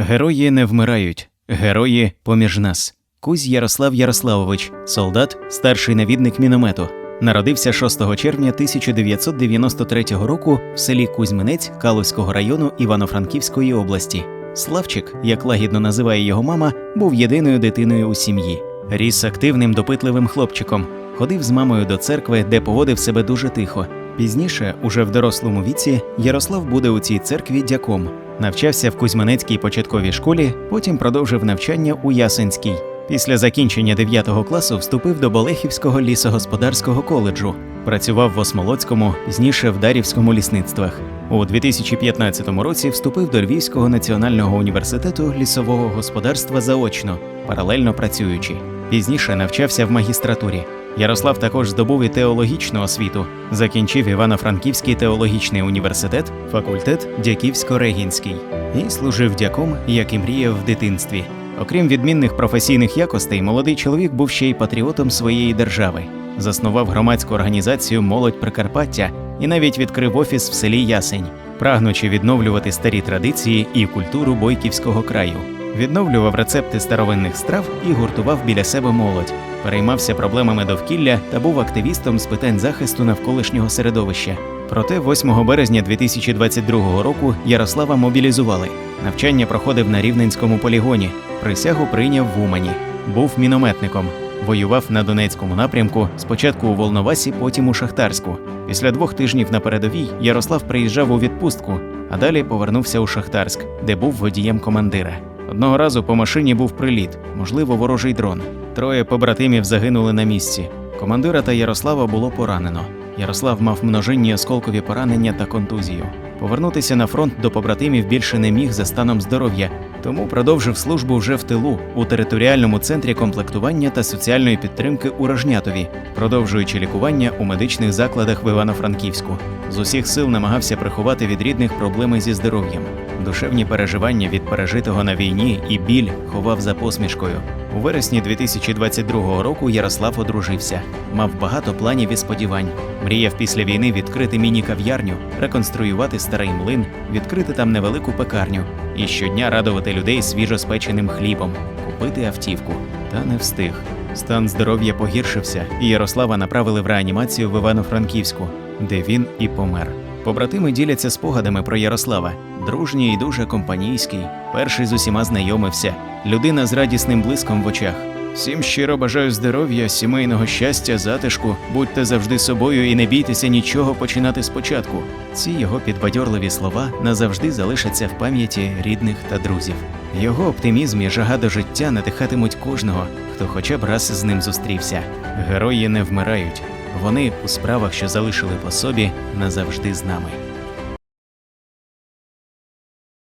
Герої не вмирають, герої поміж нас. Кузь Ярослав Ярославович, солдат, старший навідник міномету. Народився 6 червня 1993 року в селі Кузьминець Калузького району Івано-Франківської області. Славчик, як лагідно називає його мама, був єдиною дитиною у сім'ї. Ріс активним, допитливим хлопчиком. Ходив з мамою до церкви, де поводив себе дуже тихо. Пізніше, уже в дорослому віці, Ярослав буде у цій церкві дяком. Навчався в Кузьминецькій початковій школі, потім продовжив навчання у Ясенській. Після закінчення 9 класу вступив до Болехівського лісогосподарського коледжу. Працював в Осмолоцькому, пізніше в Дарівському лісництвах. У 2015 році вступив до Львівського національного університету лісового господарства заочно, паралельно працюючи. Пізніше навчався в магістратурі. Ярослав також здобув і теологічну освіту. Закінчив Івано-Франківський теологічний університет, факультет Дяківсько-Регінський і служив дяком, як і мріяв в дитинстві. Окрім відмінних професійних якостей, молодий чоловік був ще й патріотом своєї держави. Заснував громадську організацію Молодь Прикарпаття і навіть відкрив офіс в селі Ясень, прагнучи відновлювати старі традиції і культуру бойківського краю. Відновлював рецепти старовинних страв і гуртував біля себе молодь, переймався проблемами довкілля та був активістом з питань захисту навколишнього середовища. Проте 8 березня 2022 року Ярослава мобілізували. Навчання проходив на Рівненському полігоні. Присягу прийняв в Умані. Був мінометником. Воював на Донецькому напрямку, спочатку у Волновасі, потім у Шахтарську. Після двох тижнів на передовій Ярослав приїжджав у відпустку, а далі повернувся у Шахтарськ, де був водієм командира. Одного разу по машині був приліт, можливо, ворожий дрон. Троє побратимів загинули на місці. Командира та Ярослава було поранено. Ярослав мав множинні осколкові поранення та контузію. Повернутися на фронт до побратимів більше не міг за станом здоров'я, тому продовжив службу вже в тилу у територіальному центрі комплектування та соціальної підтримки у Рожнятові, продовжуючи лікування у медичних закладах в Івано-Франківську. З усіх сил намагався приховати від рідних проблеми зі здоров'ям. Душевні переживання від пережитого на війні і біль ховав за посмішкою. У вересні 2022 року Ярослав одружився, мав багато планів і сподівань. Мріяв після війни відкрити міні-кав'ярню, реконструювати старий млин, відкрити там невелику пекарню і щодня радувати людей свіжоспеченим хлібом, купити автівку. Та не встиг. Стан здоров'я погіршився, і Ярослава направили в реанімацію в Івано-Франківську, де він і помер. Побратими діляться спогадами про Ярослава. Дружній і дуже компанійський, перший з усіма знайомився, людина з радісним блиском в очах. Всім щиро бажаю здоров'я, сімейного щастя, затишку. Будьте завжди собою і не бійтеся нічого починати спочатку. Ці його підбадьорливі слова назавжди залишаться в пам'яті рідних та друзів. Його оптимізм і жага до життя надихатимуть кожного, хто хоча б раз з ним зустрівся. Герої не вмирають. Вони у справах, що залишили по собі, назавжди з нами.